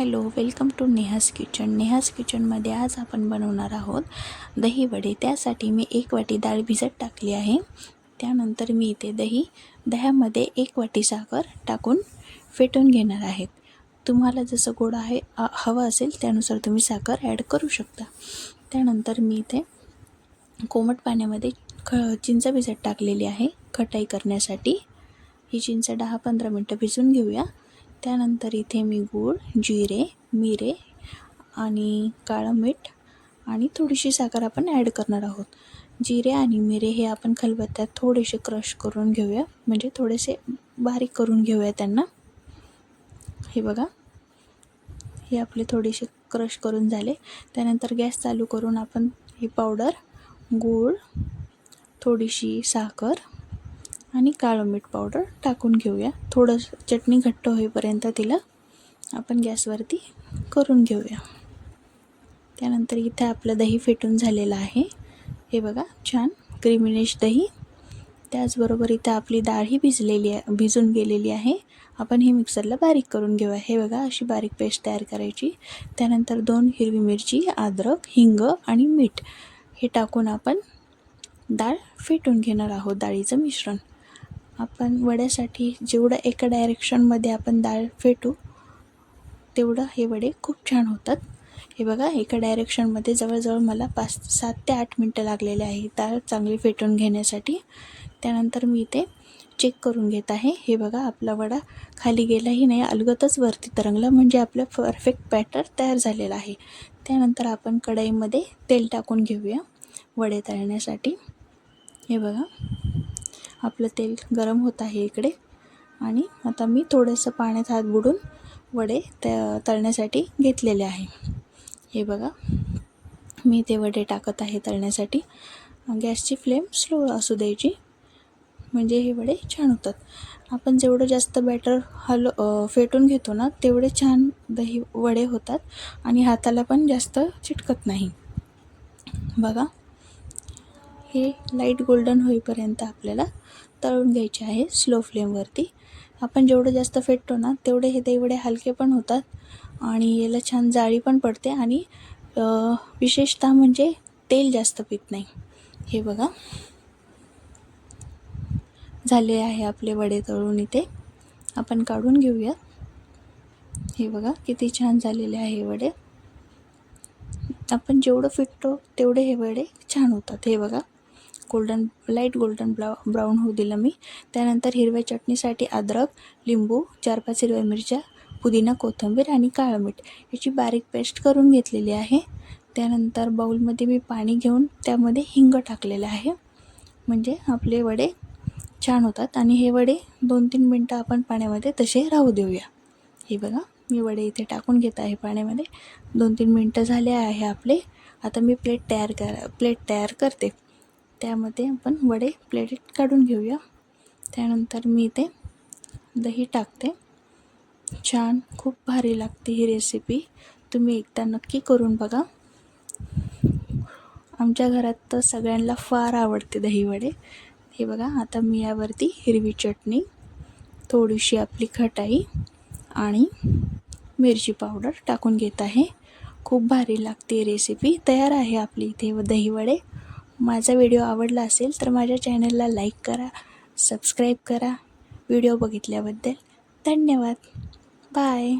Hello welcome to Neha's kitchen. Neha's किचनमध्ये आज आपण बनवणार आहोत दही वडे. त्यासाठी मी एक वाटी डाळ भिजत टाकली आहे. त्यानंतर मी इथे दही दह्यामध्ये एक वाटी साखर टाकून फेटून घेणार आहेत तुम्हाला जसं गोड आहे हवं असेल त्यानुसार तुम्ही साखर ॲड करू शकता. त्यानंतर मी इथे कोमट पाण्यामध्ये ख चिंच भिजत टाकलेली आहे खटाई करण्यासाठी. ही चिंच दहा पंधरा मिनटं भिजून घेऊया. त्यानंतर इथे मी गूळ जिरे मिरे आणि काळं मीठ आणि थोडीशी साखर आपण ॲड करणार आहोत. जिरे आणि मिरे हे आपण खलबत्त्यात थोडेसे क्रश करून घेऊया. म्हणजे थोडेसे बारीक करून घेऊया त्यांना. हे बघा. हे आपले थोडेसे क्रश करून झाले. त्यानंतर गॅस चालू करून आपण ही पावडर गूळ थोडीशी साखर आणि काळं मीठ पावडर टाकून घेऊया. थोडंसं चटणी घट्ट होईपर्यंत तिला आपण गॅसवरती करून घेऊया. त्यानंतर इथे आपलं दही फेटून झालेलं आहे. हे बघा छान क्रिमिनेश दही. त्याचबरोबर इथं आपली डाळही भिजलेली आहे भिजून गेलेली आहे. आपण ही मिक्सरला बारीक करून घेऊया. हे बघा अशी बारीक पेस्ट तयार करायची. त्यानंतर दोन हिरवी मिरची अद्रक हिंग आणि मीठ हे टाकून आपण डाळ फेटून घेणार आहोत डाळीचं मिश्रण. आपण वड्यासाठी जेवढं एका डायरेक्शनमध्ये आपण डाळ फेटू तेवढं हे वडे खूप छान होतात. हे बघा एका डायरेक्शनमध्ये जवळजवळ मला पाच सात ते आठ मिनटं लागलेले आहे डाळ चांगली फेटून घेण्यासाठी. त्यानंतर मी इथे चेक करून घेत आहे. हे बघा आपला वडा खाली गेलाही नाही अलगतच वरती तरंगला म्हणजे आपलं परफेक्ट बॅटर तयार झालेलं आहे. त्यानंतर आपण कढईमध्ये तेल टाकून घेऊया वडे तळण्यासाठी. हे बघा. आपलं तेल गरम होत आहे इकडे. आणि आता मी थोडंसं पाण्यात हात बुडून वडे त्या तळण्यासाठी घेतलेले आहे. हे बघा. मी ते वडे टाकत आहे तळण्यासाठी. गॅसची फ्लेम स्लो असू द्यायची. म्हणजे हे वडे छान होतात. आपण जेवढं जास्त बॅटर हलो फेटून घेतो ना तेवढे छान दही वडे होतात आणि हाताला पण जास्त चिटकत नाही. बघा. हे लाइट गोल्डन होईपर्यंत आपल्याला तळून घ्यायचे आहे स्लो फ्लेमवरती आपण जेवढं जास्त फेटतो ना तेवढे हे दहीवडे हलके पण होतात आणि याला छान जाळी पण पडते आणि विशेषतः म्हणजे तेल जास्त पित नाही. हे बघा. झाले आहे आपले वडे तळून इथे. आपण काढून घेऊया. हे बघा किती छान झालेले आहे वडे. आपण जेवढं फिटतो तेवढे हे वडे छान होतात. हे बघा. गोल्डन लाइट गोल्डन ब्ला ब्राऊन होऊ दिलं मी. त्यानंतर हिरव्या चटणीसाठी अद्रक लिंबू चार पाच हिरव्या मिरच्या पुदिना कोथिंबीर आणि काळं मीठ. याची बारीक पेस्ट करून घेतलेली आहे. त्यानंतर बाऊलमध्ये मी पाणी घेऊन त्यामध्ये हिंग टाकलेलं आहे. म्हणजे आपले वडे छान होतात आणि हे वडे दोन तीन मिनटं आपण पाण्यामध्ये तसे राहू देऊया. हे बघा मी वडे इथे टाकून घेत आहे पाण्यामध्ये. दोन तीन मिनटं झाले आहे आपले. आता मी प्लेट तयार कर प्लेट तयार करते. त्यामध्ये आपण वडे प्लेटेट काढून घेऊया. त्यानंतर मी ते दही टाकते. छान खूप भारी लागते ही रेसिपी तुम्ही एकदा नक्की करून बघा. आमच्या घरात तर सगळ्यांना फार आवडते दही वडे. हे बघा आता मी यावरती हिरवी चटणी थोडीशी आपली खटाई आणि मिरची पावडर टाकून घेत आहे. खूप भारी लागते रेसिपी तयार आहे आपली इथे दही वडे. माझा व्हिडिओ आवडला असेल तर माझ्या चॅनलला लाईक करा सबस्क्राईब करा व्हिडिओ बघितल्याबद्दल. धन्यवाद. बाय.